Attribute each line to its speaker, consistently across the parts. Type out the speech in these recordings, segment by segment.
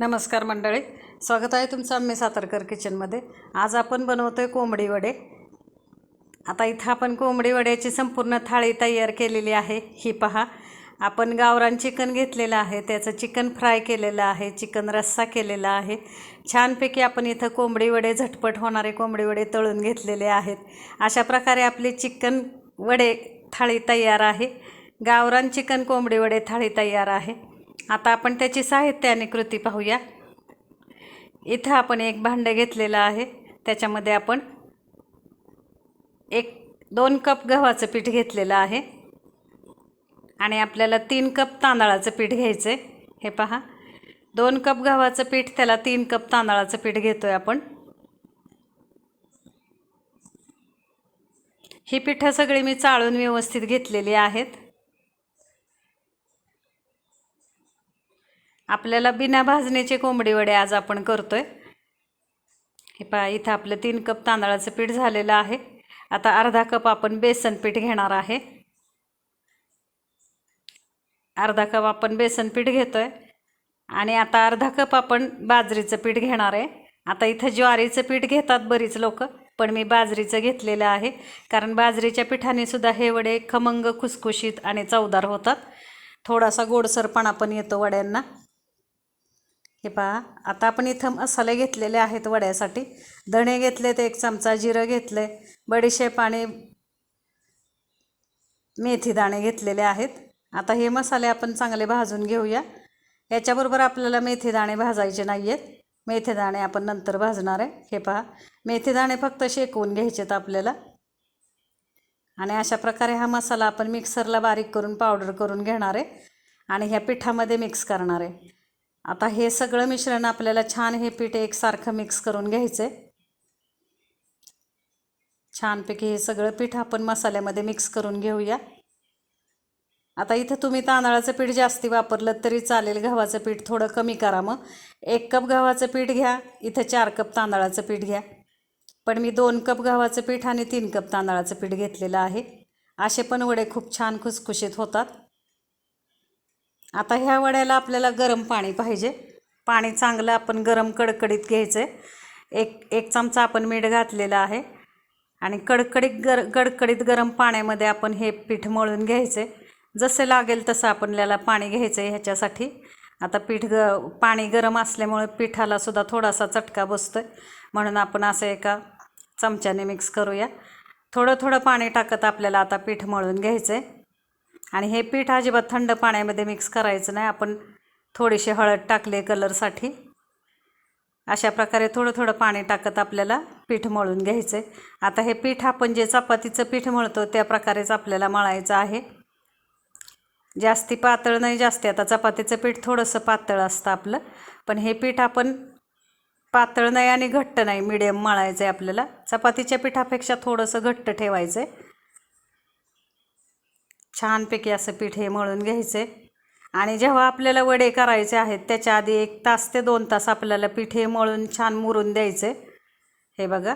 Speaker 1: नमस्कार मंडळी. स्वागत आहे तुमचं आम्ही सातारकर किचनमध्ये. आज आपण बनवतो आहे कोंबडी वडे. आता इथं आपण कोंबडी वड्याची संपूर्ण थाळी तयार केलेली आहे. ही पहा. आपण गावरान चिकन घेतलेलं आहे. त्याचं चिकन फ्राय केलेलं आहे. चिकन रस्सा केलेला आहे. छानपैकी आपण इथं कोंबडी वडे झटपट होणारे कोंबडी वडे तळून घेतलेले आहेत. अशा प्रकारे आपली चिकन वडे थाळी तयार आहे. गावरान चिकन कोंबडी वडे थाळी तयार आहे. आता आपण त्याची साहित्य आणि कृती पाहूया. इथं आपण एक भांडं घेतलेलं आहे. त्याच्यामध्ये आपण एक दोन कप गव्हाचं पीठ घेतलेलं आहे. आणि आपल्याला तीन कप तांदळाचं पीठ घ्यायचं आहे हे पहा. दोन कप गव्हाचं पीठ त्याला तीन कप तांदळाचं पीठ घेतो आहे आपण. ही पिठं सगळी मी चाळून व्यवस्थित घेतलेली आहेत. आपल्याला बिना भाजणीचे कोंबडी वडे आज आपण करतो आहे हे पहा इथं आपलं तीन कप तांदळाचं पीठ झालेलं आहे. आता अर्धा कप आपण बेसन पीठ घेणार आहे. अर्धा कप आपण बेसन पीठ घेतो आहे आणि आता अर्धा कप आपण बाजरीचं पीठ घेणार आहे. आता इथं ज्वारीचं पीठ घेतात बरीच लोक पण मी बाजरीचं घेतलेलं आहे. कारण बाजरीच्या पिठाने सुद्धा हे वडे खमंग खुसखुशीत आणि चवदार होतात. थोडासा गोडसरपणा पण येतो वड्यांना. हे पहा आता आपण इथं मसाले घेतलेले आहेत वड्यासाठी. धणे घेतलेत एक चमचा जिरं घेतलं आहे बडीशेप आणि मेथी दाणे घेतलेले आहेत. आता हे मसाले आपण चांगले भाजून घेऊया. याच्याबरोबर आपल्याला मेथी दाणे भाजायचे नाही आहेत मेथी दाणे आपण नंतर भाजणार आहे. हे पहा मेथी दाणे फक्त शेकवून घ्यायचेत आपल्याला. आणि अशा प्रकारे हा मसाला आपण मिक्सरला बारीक करून पावडर करून घेणार आहे. आणि ह्या पिठामध्ये मिक्स करणार आहे. आता हे सगळं मिश्रण आपल्याला छान हे पीठ एकसारखं मिक्स करून घ्यायचं आहे छानपैकी हे सगळं पीठ आपण मसाल्यामध्ये मिक्स करून घेऊया. आता इथं तुम्ही तांदळाचं पीठ जास्ती वापरलं तरी चालेल गव्हाचं पीठ थोडं कमी करा मग. एक कप गव्हाचं पीठ घ्या इथं चार कप तांदळाचं पीठ घ्या. पण मी दोन कप गव्हाचं पीठ आणि तीन कप तांदळाचं पीठ घेतलेलं आहे. असे पण वडे खूप छान खुसखुशीत होतात. आता ह्या वड्याला आपल्याला गरम पाणी पाहिजे. पाणी चांगलं आपण गरम कडकडीत घ्यायचं आहे एक एक चमचा आपण मीठ घातलेलं आहे. आणि कडकडीत गर कडकडीत गरम पाण्यामध्ये आपण हे पीठ मळून घ्यायचं आहे जसं लागेल तसं आपल्याला पाणी घ्यायचं आहे ह्याच्यासाठी. आता पीठ ग पाणी गरम असल्यामुळे पिठालासुद्धा थोडासा चटका बसतो आहे म्हणून आपण असं एका चमच्याने मिक्स करूया. थोडं थोडं पाणी टाकत आपल्याला आता पीठ मळून घ्यायचं आहे आणि हे पीठ अजिबात थंड पाण्यामध्ये मिक्स करायचं नाही. आपण थोडीशी हळद टाकले कलरसाठी अशा प्रकारे थोडं थोडं पाणी टाकत आपल्याला पीठ मळून घ्यायचं आहे आता हे पीठ आपण जे चपातीचं पीठ मळतो त्या प्रकारेच आपल्याला मळायचं आहे. जास्ती पातळ नाही जास्ती. आता चपातीचं पीठ थोडंसं पातळ असतं आपलं. पण हे पीठ आपण पातळ नाही आणि घट्ट नाही मिडियम मळायचं आहे आपल्याला. चपातीच्या पिठापेक्षा थोडंसं घट्ट ठेवायचं आहे छानपैकी असं पीठ हे मळून घ्यायचं. आहे आणि जेव्हा आपल्याला वडे करायचे आहेत त्याच्या आधी एक तास ते दोन तास आपल्याला पीठ हे मळून छान मुरून द्यायचे. हे बघा.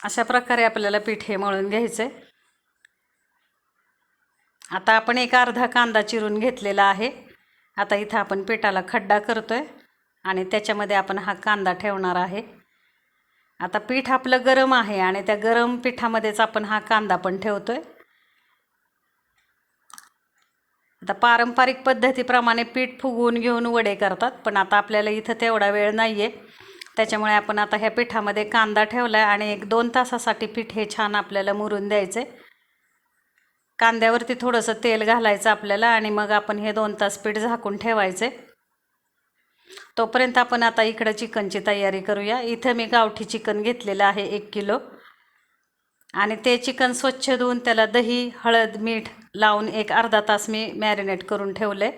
Speaker 1: अशा प्रकारे आपल्याला पीठ हे मळून घ्यायचे. आता आपण एक अर्धा कांदा चिरून घेतलेला आहे. आता इथं आपण पिठाला खड्डा करतो आहे आणि त्याच्यामध्ये आपण हा कांदा ठेवणार आहे. आता पीठ आपलं गरम आहे आणि त्या गरम पिठामध्येच आपण हा कांदा पण ठेवतो आहे आता पारंपरिक पद्धतीप्रमाणे पीठ फुगवून घेऊन वडे करतात पण आता आपल्याला इथं तेवढा वेळ नाही आहे त्याच्यामुळे आपण आता ह्या पिठामध्ये कांदा ठेवला आहे आणि एक दोन तासासाठी पीठ हे छान आपल्याला मुरून द्यायचं आहे कांद्यावरती थोडंसं तेल घालायचं आपल्याला आणि मग आपण हे दोन तास पीठ झाकून ठेवायचे तोपर्यंत आपण आता इकडं चिकनची तयारी करूया. इथं मी गावठी चिकन घेतलेलं आहे एक किलो. आणि ते चिकन स्वच्छ धुवून त्याला दही हळद मीठ लावून एक अर्धा तास मी मॅरिनेट करून ठेवले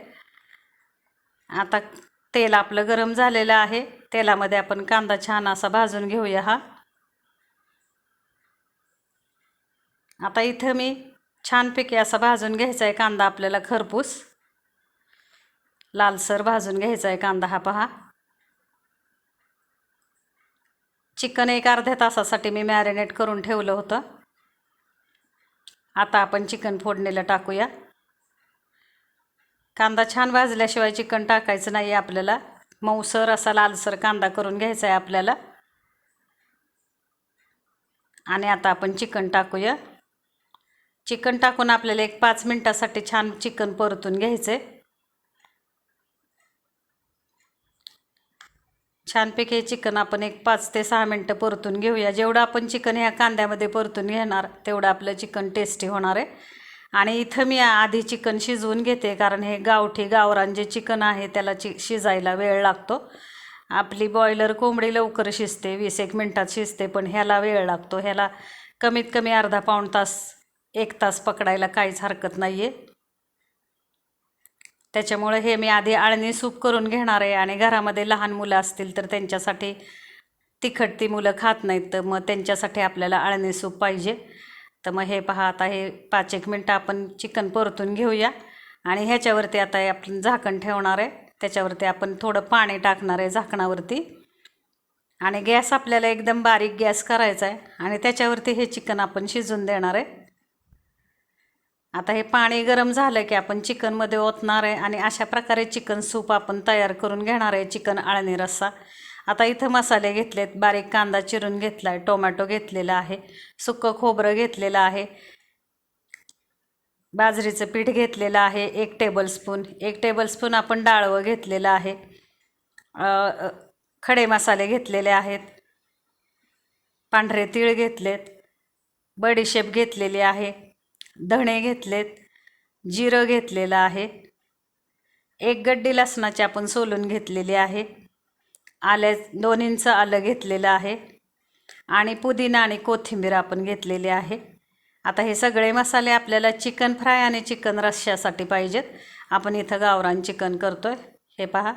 Speaker 1: आता तेल आपलं गरम झालेलं आहे. तेलामध्ये आपण कांदा छान असा भाजून घेऊया हा. आता इथं मी छानपैकी असा भाजून घ्यायचा आहे कांदा आपल्याला खरपूस. लालसर भाजून घ्यायचा आहे कांदा हा पहा. चिकन एक अर्ध्या तासासाठी मी मॅरिनेट करून ठेवलं होतं. आता आपण चिकन फोडणीला टाकूया. कांदा छान भाजल्याशिवाय चिकन टाकायचं नाही आहे आपल्याला. मऊसर असा लालसर कांदा करून घ्यायचा आहे आपल्याला. आणि आता आपण चिकन टाकूया. चिकन टाकून आपल्याला एक पाच मिनटासाठी छान चिकन परतून घ्यायचं आहे छानपैकी हे चिकन आपण एक पाच ते सहा मिनटं परतून घेऊया. जेवढं आपण चिकन ह्या कांद्यामध्ये परतून घेणार तेवढं आपलं चिकन टेस्टी होणार आहे. आणि इथं मी आधी चिकन शिजवून घेते कारण हे गावठी गावरान जे चिकन आहे त्याला चि शिजायला वेळ लागतो. आपली बॉयलर कोंबडी लवकर शिजते वीस एक मिनटात शिजते पण ह्याला वेळ लागतो. ह्याला कमीत कमी अर्धा पाऊण तास एक तास पकडायला काहीच हरकत नाही आहे त्याच्यामुळे हे मी आधी आळणी सूप करून घेणार आहे आणि घरामध्ये लहान मुलं असतील तर त्यांच्यासाठी तिखट ती मुलं खात नाहीत. तर मग त्यांच्यासाठी आपल्याला आळणी सूप पाहिजे. तर मग हे पहा आता हे पाच एक मिनटं आपण चिकन परतून घेऊया. आणि ह्याच्यावरती आता हे आपण झाकण ठेवणार आहे. त्याच्यावरती आपण थोडं पाणी टाकणार आहे झाकणावरती. आणि गॅस आपल्याला एकदम बारीक गॅस करायचा आहे. आणि त्याच्यावरती हे चिकन आपण शिजून देणार आहे. आता हे पाणी गरम झालं की आपण चिकनमध्ये ओतणार आहे आणि अशा प्रकारे चिकन सूप आपण तयार करून घेणार आहे चिकन आळणी रस्सा. आता इथं मसाले घेतलेत बारीक कांदा चिरून घेतला आहे टोमॅटो घेतलेला आहे सुकं खोबरं घेतलेलं आहे बाजरीचं पीठ घेतलेलं आहे एक टेबलस्पून एक टेबलस्पून आपण डाळवं घेतलेलं आहे खडे मसाले घेतलेले आहेत पांढरे तीळ घेतलेत बडीशेप घेतलेली आहे धणे घेतलेत जिरं घेतलेलं आहे. एक गड्डी लसणाची आपण सोलून घेतलेली आहे. आल्या दोन इंच आलं घेतलेलं आहे. आणि पुदिना आणि कोथिंबीर आपण घेतलेली आहे. आता हे सगळे मसाले आपल्याला चिकन फ्राय आणि चिकन रश्श्यासाठी पाहिजेत. आपण इथं गावरान चिकन करतो आहे हे पहा.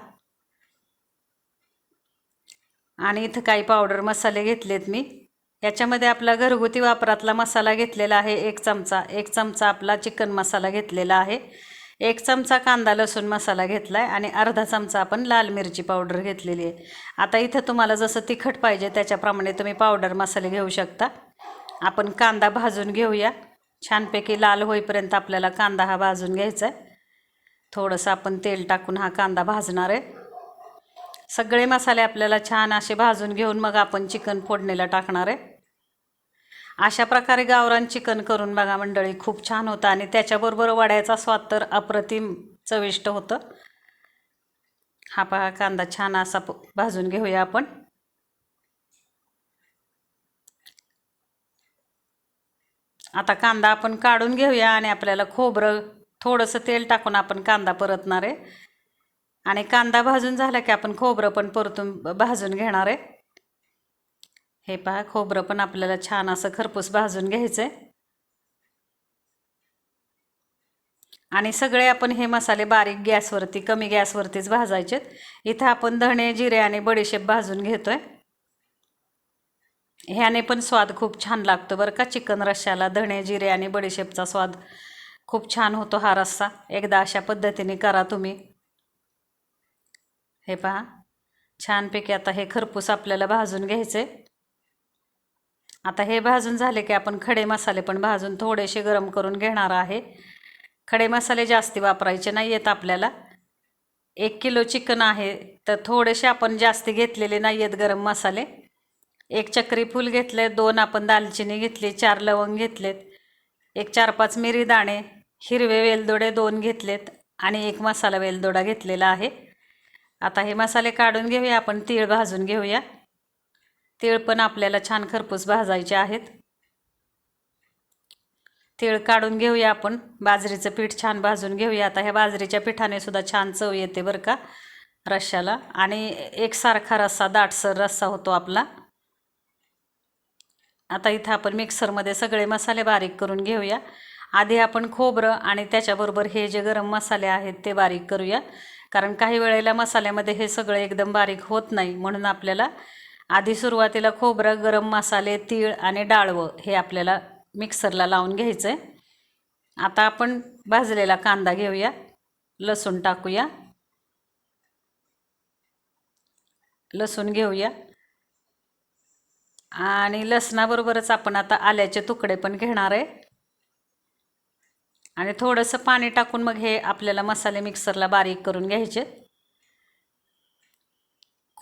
Speaker 1: आणि इथं काही पावडर मसाले घेतलेत मी. याच्यामध्ये आपला घरगुती वापरातला मसाला घेतलेला आहे एक चमचा. एक चमचा आपला चिकन मसाला घेतलेला आहे. एक चमचा कांदा लसूण मसाला घेतला आहे आणि अर्धा चमचा आपण लाल मिरची पावडर घेतलेली आहे. आता इथं तुम्हाला जसं तिखट पाहिजे त्याच्याप्रमाणे तुम्ही पावडर मसाले घेऊ शकता. आपण कांदा भाजून घेऊया. छानपैकी लाल होईपर्यंत आपल्याला कांदा हा भाजून घ्यायचा आहे थोडंसं आपण तेल टाकून हा कांदा भाजणार आहे. सगळे मसाले आपल्याला छान असे भाजून घेऊन मग आपण चिकन फोडणीला टाकणार आहे. अशा प्रकारे गावरान चिकन करून बघा मंडळी खूप छान होतं आणि त्याच्याबरोबर वड्याचा स्वाद तर अप्रतिम चविष्ट होतं. हा पहा कांदा छान असा प- भाजून घेऊया आपण. आता कांदा आपण काढून घेऊया आणि आपल्याला खोबरं थोडंसं तेल टाकून आपण कांदा परतणार आहे. आणि कांदा भाजून झाला की आपण खोबरं पण परतून भाजून घेणार आहे. हे पहा खोबरं पण आपल्याला छान असं खरपूस भाजून घ्यायचं आहे आणि सगळे आपण हे मसाले बारीक गॅसवरती कमी गॅसवरतीच भाजायचेत. इथं आपण धणे जिरे आणि बडीशेप भाजून घेतो आहे ह्याने पण स्वाद खूप छान लागतो बरं का. चिकन रश्श्याला धणे जिरे आणि बडीशेपचा स्वाद खूप छान होतो हा रस्सा. एकदा अशा पद्धतीने करा तुम्ही. हे पहा छानपैकी आता हे खरपूस आपल्याला भाजून घ्यायचे आता हे भाजून झाले की आपण खडे मसाले पण भाजून थोडेसे गरम करून घेणार आहे. खडे मसाले जास्ती वापरायचे नाही आहेत आपल्याला. एक किलो चिकन आहे तर थोडेसे आपण जास्ती घेतलेले नाही आहेत गरम मसाले. एक चक्री फूल घेतले दोन आपण दालचिनी घेतली चार लवंग घेतलेत एक चार पाच मिरी दाणे हिरवे वेलदोडे दोन घेतलेत आणि एक मसाला वेलदोडा घेतलेला आहे. आता हे मसाले काढून घेऊया आपण तीळ भाजून घेऊया. तीळ पण आपल्याला छान खरपूस भाजायचे आहेत. तीळ काढून घेऊया आपण. बाजरीचं पीठ छान भाजून घेऊया. आता ह्या बाजरीच्या पिठाने सुद्धा छान चव येते बरं का रश्श्याला. आणि एकसारखा रस्सा दाटसर रस्सा होतो आपला. आता इथं आपण मिक्सरमध्ये सगळे मसाले बारीक करून घेऊया. आधी आपण खोबरं आणि त्याच्याबरोबर हे जे गरम मसाले आहेत ते बारीक करूया. कारण काही वेळेला मसाल्यामध्ये हे सगळं एकदम बारीक होत नाही म्हणून आपल्याला आधी सुरुवातीला खोबरं गरम मसाले तीळ आणि डाळवं हे आपल्याला मिक्सरला लावून घ्यायचं आहे आता आपण भाजलेला कांदा घेऊया लसूण टाकूया. लसूण घेऊया. आणि लसणाबरोबरच आपण आता आल्याचे तुकडे पण घेणार आहे. आणि थोडंसं पाणी टाकून मग हे आपल्याला मसाले मिक्सरला बारीक करून घ्यायचे.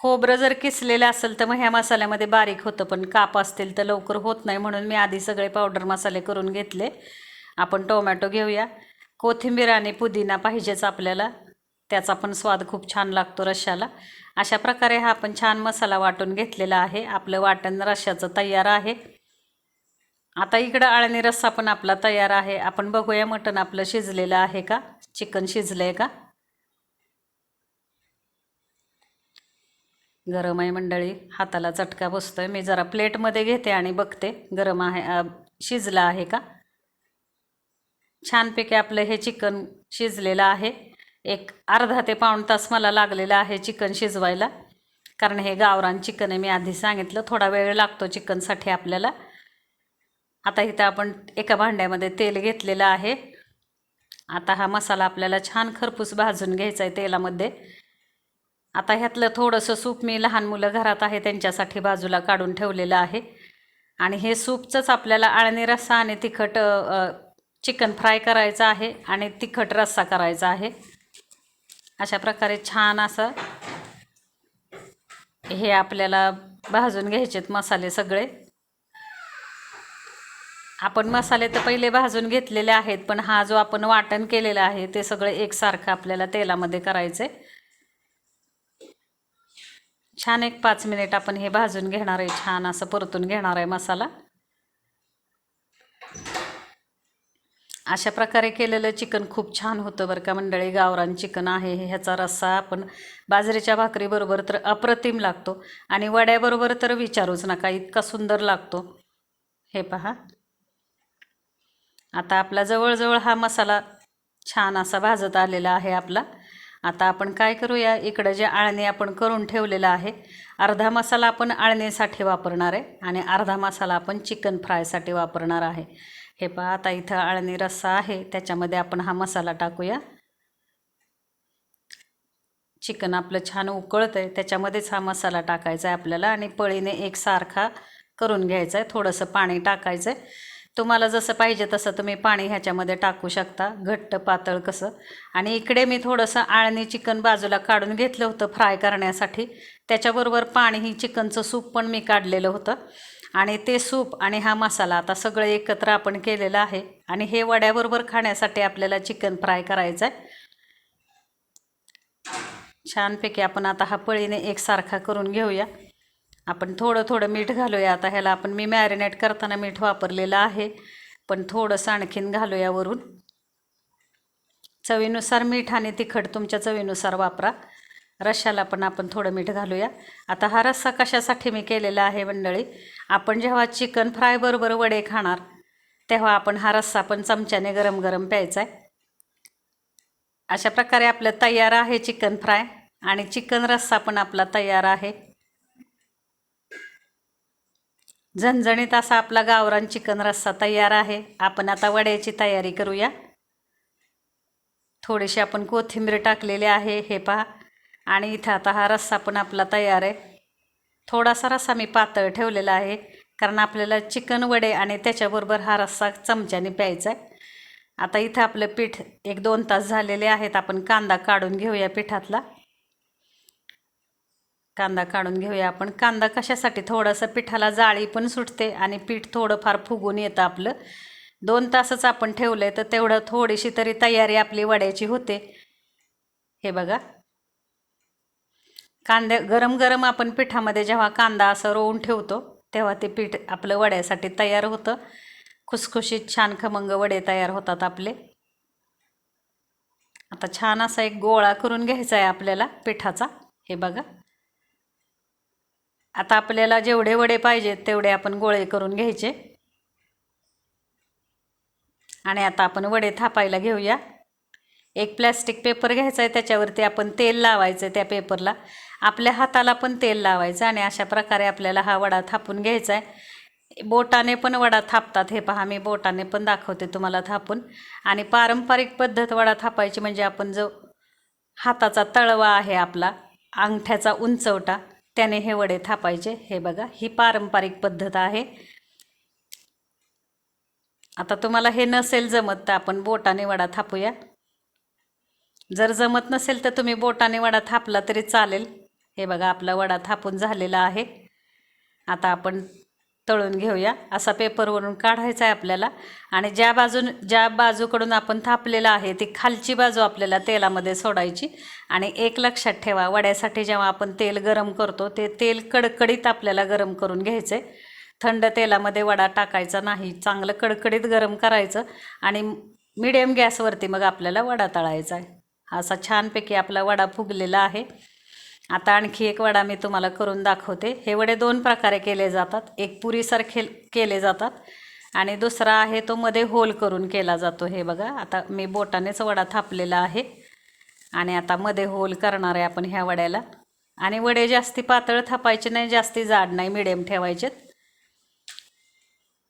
Speaker 1: खोबरं जर किसलेलं असेल तर मग ह्या मसाल्यामध्ये बारीक होतं पण काप असतील तर लवकर होत नाही म्हणून मी आधी सगळे पावडर मसाले करून घेतले. आपण टोमॅटो घेऊया. कोथिंबीर आणि पुदिना पाहिजेच आपल्याला. त्याचा पण स्वाद खूप छान लागतो रश्याला. अशा प्रकारे हा आपण छान मसाला वाटून घेतलेला आहे. आपलं वाटण रश्याचं तयार आहे. आता इकडं आळणी रस्सा पण आपला तयार आहे. आपण बघूया मटण आपलं शिजलेलं आहे का? चिकन शिजलं आहे का? गरम आहे मंडळी. हाताला चटका बसतो आहे मी जरा प्लेटमध्ये घेते आणि बघते. गरम आहे शिजला शिजलं आहे का? छानपैकी आपलं हे चिकन शिजलेलं आहे. एक अर्धा ते पाऊण तास मला लागलेला आहे चिकन शिजवायला. कारण हे गावरान चिकन आहे मी आधी सांगितलं. थोडा वेळ लागतो चिकनसाठी आपल्याला. आता इथं आपण एका भांड्यामध्ये तेल घेतलेलं आहे. आता हा मसाला आपल्याला छान खरपूस भाजून घ्यायचा आहे तेलामध्ये. आता ह्यातलं थोडंसं सूप मी लहान मुलं घरात आहे त्यांच्यासाठी बाजूला काढून ठेवलेलं आहे. आणि हे सूपचंच आपल्याला आळणी रस्सा आणि तिखट चिकन फ्राय करायचं आहे आणि तिखट रस्सा करायचा आहे. अशा प्रकारे छान असं हे आपल्याला भाजून घ्यायचेत मसाले सगळे. आपण मसाले तर पहिले भाजून घेतलेले आहेत पण हा जो आपण वाटण केलेला आहे ते सगळं एकसारखं आपल्याला तेलामध्ये करायचं आहे छान एक पाच मिनिट आपण हे भाजून घेणार आहे छान असं परतून घेणार आहे मसाला. अशा प्रकारे केलेलं चिकन खूप छान होतं बरं का. मंडळी गावरान चिकन आहे ह्याचा रस्सा आपण बाजरीच्या भाकरीबरोबर तर अप्रतिम लागतो. आणि वड्याबरोबर तर विचारूच नका इतका सुंदर लागतो. हे पहा. आता आपला जवळजवळ हा मसाला छान असा भाजत आलेला आहे आपला. आता आपण काय करूया? इकडं जे आळणी आपण करून ठेवलेलं आहे अर्धा मसाला आपण आळणीसाठी वापरणार आहे आणि अर्धा मसाला आपण चिकन फ्रायसाठी वापरणार आहे. हे पहा आता इथं आळणी रस्सा आहे त्याच्यामध्ये आपण हा मसाला टाकूया. चिकन आपलं छान उकळतं आहे त्याच्यामध्येच हा मसाला टाकायचा आहे आपल्याला आणि पळीने एकसारखा करून घ्यायचा आहे थोडंसं पाणी टाकायचं आहे तुम्हाला जसं पाहिजे तसं तुम्ही पाणी ह्याच्यामध्ये टाकू शकता घट्ट पातळ कसं. आणि इकडे मी थोडंसं आळणी चिकन बाजूला काढून घेतलं होतं फ्राय करण्यासाठी. त्याच्याबरोबर पाणी ही चिकनचं सूप पण मी काढलेलं होतं. आणि ते सूप आणि हा मसाला आता सगळं एकत्र आपण केलेलं आहे. आणि हे वड्याबरोबर खाण्यासाठी आपल्याला चिकन फ्राय करायचं आहे छानपैकी आपण आता हा पळीने एकसारखा करून घेऊया. आपण थोडं थोडं मीठ घालूया. आता ह्याला आपण मी मॅरिनेट करताना मीठ वापरलेलं आहे. पण थोडंसं आणखीन घालूया वरून. चवीनुसार मीठ आणि तिखट तुमच्या चवीनुसार वापरा. रश्याला पण आपण थोडं मीठ घालूया. आता हा रस्सा कशासाठी मी केलेला आहे मंडळी? आपण जेव्हा चिकन फ्राय बरोबर वडे खाणार तेव्हा आपण हा रस्सा पण चमच्याने गरम गरम प्यायचा आहे. अशा प्रकारे आपलं तयार आहे चिकन फ्राय. आणि चिकन रस्सा पण आपला तयार आहे. झणझणीत असा आपला गावरान चिकन रस्सा तयार आहे. आपण आता वड्याची तयारी करूया. थोडीशी आपण कोथिंबीर टाकलेली आहे हे पहा. आणि इथं आता हा रस्सा पण आपला तयार आहे. थोडासा रस्सा मी पातळ ठेवलेला आहे कारण आपल्याला चिकन वडे आणि त्याच्याबरोबर हा रस्सा चमच्याने प्यायचा आहे. आता इथं आपलं पीठ एक दोन तास झालेले आहेत. आपण कांदा काढून घेऊया पिठातला. कांदा काढून घेऊया आपण. कांदा कशासाठी? थोडंसं पिठाला जाळी पण सुटते आणि पीठ थोडंफार फुगून येतं आपलं. दोन तासच आपण ठेवलं आहे तर तेवढं थोडीशी तरी तयारी आपली वड्याची होते. हे बघा. कांदे गरम गरम आपण पिठामध्ये जेव्हा कांदा असं रोवून ठेवतो तेव्हा ते पीठ आपलं वड्यासाठी तयार होतं. खुसखुशीत छान खमंग वडे तयार होतात आपले. आता छान असा एक गोळा करून घ्यायचा आहे आपल्याला पिठाचा. हे बघा. आता आपल्याला जेवढे वडे पाहिजेत तेवढे आपण गोळे करून घ्यायचे. आणि आता आपण वडे थापायला घेऊया. एक प्लॅस्टिक पेपर घ्यायचा आहे त्याच्यावरती आपण तेल लावायचं आहे त्या पेपरला आपल्या हाताला पण तेल लावायचं आणि अशा प्रकारे आपल्याला हा वडा थापून घ्यायचा आहे बोटाने पण वडा थापतात हे पहा मी बोटाने पण दाखवते तुम्हाला थापून. आणि पारंपरिक पद्धत वडा थापायची म्हणजे आपण जो हाताचा तळवा आहे आपला अंगठ्याचा उंचवटा त्याने हे वडे थापायचे. हे बघा ही पारंपरिक पद्धत आहे. आता तुम्हाला हे नसेल जमत तर आपण बोटाने वडा थापूया. जर जमत नसेल तर तुम्ही बोटाने वडा थापला तरी चालेल. हे बघा आपला वडा थापून झालेला आहे. आता आपण तळून घेऊया. असा पेपरवरून काढायचा आहे आपल्याला. आणि ज्या बाजून ज्या बाजूकडून आपण थापलेलं आहे ती खालची बाजू आपल्याला तेलामध्ये सोडायची. आणि एक लक्षात ठेवा वड्यासाठी जेव्हा आपण तेल गरम करतो ते तेल कडकडीत आपल्याला गरम करून घ्यायचं आहे थंड तेलामध्ये वडा टाकायचा नाही चांगलं कडकडीत गरम करायचं. आणि मिडियम गॅसवरती मग आपल्याला वडा तळायचा आहे. असा छानपैकी आपला वडा फुगलेला आहे. आता आणखी एक वडा मी तुम्हाला करून दाखवते. हे वडे दोन प्रकारे केले जातात. एक पुरीसारखे केले जातात आणि दुसरा आहे तो मध्ये होल करून केला जातो. हे बघा आता मी बोटानेच वडा थापलेला आहे आणि आता मध्ये होल करणार आहे आपण ह्या वड्याला. आणि वडे जास्ती पातळ थापायचे नाही जास्ती जाड नाही मिडियम ठेवायचेत.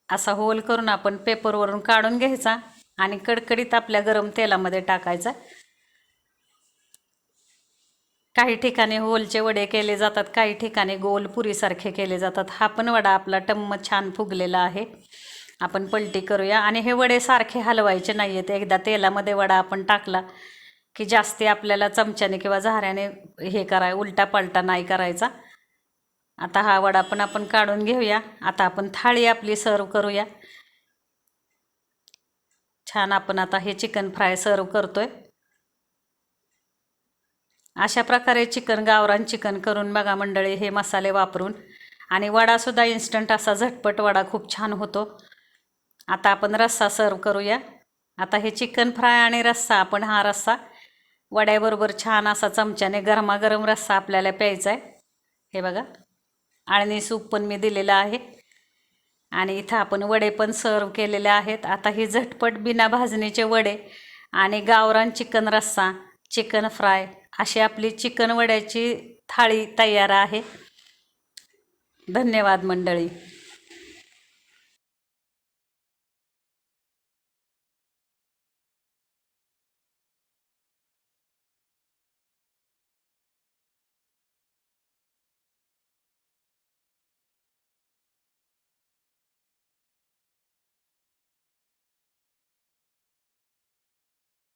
Speaker 1: असा होल करून आपण पेपरवरून काढून घ्यायचा आणि कडकडीत आपल्या गरम तेलामध्ये टाकायचा. काही ठिकाणी होलचे वडे केले जातात काही ठिकाणी गोल पुरीसारखे केले जातात. हा पण वडा आपला टम्म छान फुगलेला आहे. आपण पलटी करूया. आणि हे वडे सारखे हलवायचे नाही आहेत एकदा तेलामध्ये वडा आपण टाकला की जास्ती आपल्याला चमच्याने किंवा झाऱ्याने हे कराय उलटा पलटा नाही करायचा. आता हा वडा पण आपण काढून घेऊया. आता आपण थाळी आपली सर्व करूया. छान आपण आता हे चिकन फ्राय सर्व करतोय. अशा प्रकारे चिकन गावरान चिकन करून बघा मंडळी हे मसाले वापरून. आणि वडासुद्धा इन्स्टंट असा झटपट वडा खूप छान होतो. आता आपण रस्सा सर्व करूया. आता हे चिकन फ्राय आणि रस्सा आपण हा रस्सा वड्याबरोबर छान असा चमच्याने गरमागरम रस्सा आपल्याला प्यायचा आहे. हे बघा आळणी सूप पण मी दिलेलं आहे. आणि इथं आपण वडे पण सर्व केलेले आहेत. आता हे झटपट बिना भाजणीचे वडे आणि गावरान चिकन रस्सा चिकन फ्राय अशी आपली चिकन वड्याची थाळी तयार आहे. धन्यवाद मंडळी.